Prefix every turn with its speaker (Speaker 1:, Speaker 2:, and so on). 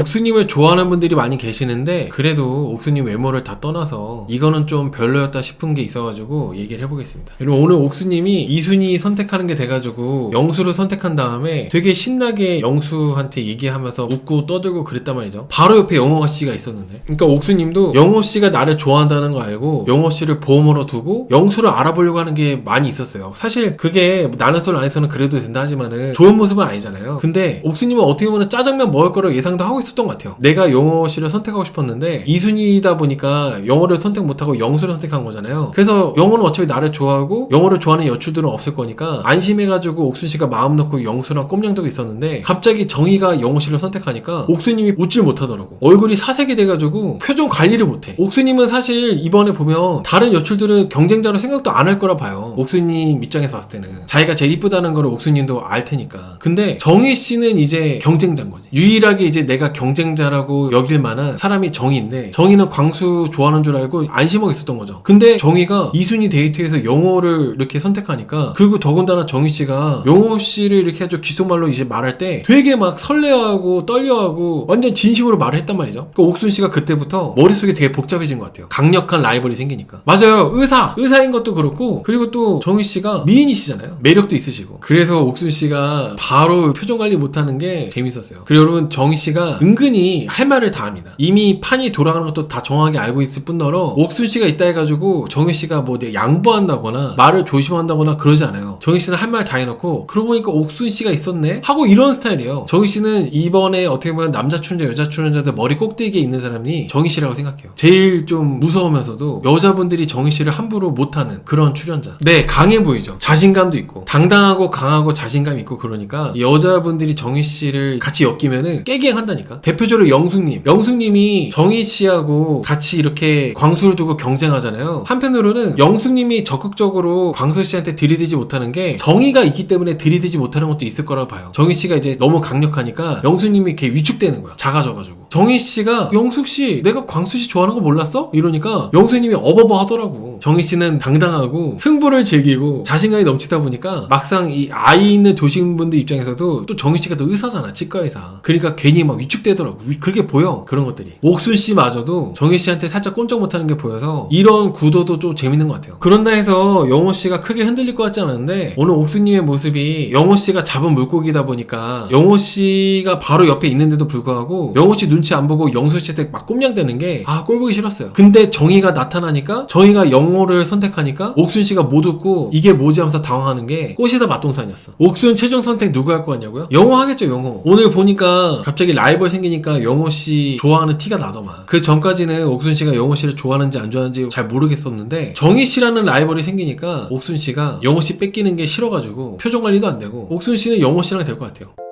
Speaker 1: 옥수님을 좋아하는 분들이 많이 계시는데 그래도 옥수님 외모를 다 떠나서 이거는 좀 별로였다 싶은 게 있어가지고 얘기를 해보겠습니다. 여러분 오늘 옥수님이 이순이 선택하는 게 돼가지고 영수를 선택한 다음에 되게 신나게 영수한테 얘기하면서 웃고 떠들고 그랬단 말이죠. 바로 옆에 영호 씨가 있었는데. 그러니까 옥수님도 영호 씨가 나를 좋아한다는 거 알고 영호 씨를 보험으로 두고 영수를 알아보려고 하는 게 많이 있었어요. 사실 그게 나는 썰 안에서는 그래도 된다 하지만은 좋은 모습은 아니잖아요. 근데 옥수님은 어떻게 보면 짜장면 먹을 거를 예상도 하고 있었 던 것 같아요. 내가 영호 씨를 선택하고 싶었는데 이순이다 보니까 영호를 선택 못하고 영수를 선택한 거잖아요. 그래서 영호는 어차피 나를 좋아하고 영호를 좋아하는 여추들은 없을 거니까 안심해가지고 옥순 씨가 마음 놓고 영수랑 꼼냥대고 있었는데 갑자기 정희가 영호 씨를 선택하니까 옥수님이 웃질 못하더라고. 얼굴이 사색이 돼가지고 표정 관리를 못해. 옥수님은 사실 이번에 보면 다른 여출들은 경쟁자로 생각도 안 할 거라 봐요. 옥수님 입장에서 봤을 때는 자기가 제일 이쁘다는 거를 옥수님도 알 테니까. 근데 정희 씨는 이제 경쟁자인 거지. 유일하게 이제 내가 경쟁자라고 여길 만한 사람이 정희인데 정희는 광수 좋아하는 줄 알고 안심하고 있었던 거죠. 근데 정희가 이순이 데이트에서 영호를 이렇게 선택하니까 그리고 더군다나 정희 씨가 영호 씨를 이렇게 아주 귓속말로 이제 말할 때 되게 막 설레하고 떨려하고 완전 진심으로 말을 했단 말이죠. 그 옥순 씨가 그때부터 머릿속에 되게 복잡해진 것 같아요. 강력한 라이벌이 생기니까. 맞아요. 의사. 의사인 것도 그렇고 그리고 또 정희 씨가 미인이시잖아요. 매력도 있으시고. 그래서 옥순 씨가 바로 표정 관리 못하는 게 재밌었어요. 그리고 여러분 정희 씨가 은근히 할 말을 다 합니다. 이미 판이 돌아가는 것도 다 정확하게 알고 있을 뿐더러 옥순 씨가 있다 해가지고 정희 씨가 뭐 양보한다거나 말을 조심한다거나 그러지 않아요. 정희 씨는 할 말 다 해놓고 그러고 보니까 옥순 씨가 있었네 하고 이런 스타일이에요. 정희 씨는 이번에 어떻게 보면 남자 출연자 여자 출연자들 머리 꼭대기에 있는 사람이 정희 씨라고 생각해요. 제일 좀 무서우면서도 여자분들이 정희 씨를 함부로 못하는 그런 출연자. 네 강해 보이죠. 자신감도 있고 당당하고 강하고 자신감 있고 그러니까 여자분들이 정희 씨를 같이 엮이면은 깨갱한다니까. 대표적으로 영숙님. 영숙님이 정희 씨하고 같이 이렇게 광수를 두고 경쟁하잖아요. 한편으로는 영숙님이 적극적으로 광수 씨한테 들이대지 못하는 게 정의가 있기 때문에 들이대지 못하는 것도 있을 거라고 봐요. 정희 씨가 이제 너무 강력하니까 영숙님이 이렇게 위축되는 거야. 작아져가지고. 정희 씨가 영숙 씨 내가 광수 씨 좋아하는 거 몰랐어? 이러니까 영숙님이 어버버 하더라고. 정희 씨는 당당하고 승부를 즐기고 자신감이 넘치다 보니까 막상 이 아이 있는 도시분들 입장에서도 또 정희 씨가 또 의사잖아 치과 의사. 그러니까 괜히 막 위축되더라고. 위- 그렇게 보여 그런 것들이. 옥순 씨마저도 정희 씨한테 살짝 꼼짝 못하는 게 보여서 이런 구도도 좀 재밌는 것 같아요. 그런다 해서 영호 씨가 크게 흔들릴 것 같지 않은데 오늘 옥수님의 모습이 영호 씨가 잡은 물고기다 보니까 영호 씨가 바로 옆에 있는데도 불구하고 영호 씨 눈치 안 보고 영수 씨한테 막 꼼냥대는 게 아 꼴보기 싫었어요. 근데 정희가 나타나니까 정희가 영호를 선택하니까 옥순 씨가 못 웃고 이게 뭐지 하면서 당황하는 게 꽃이다 맛동산이었어. 옥순 최종 선택 누구 할 거냐고요? 영호 하겠죠 영호. 오늘 보니까 갑자기 라이벌 생기니까 영호 씨 좋아하는 티가 나더만. 그 전까지는 옥순 씨가 영호 씨를 좋아하는지 안 좋아하는지 잘 모르겠었는데 정희 씨라는 라이벌이 생기니까 옥순 씨가 영호 씨 뺏기는 게 싫어가지고 표정 관리도 안 되고 옥순 씨는 영호 씨랑 될 것 같아요.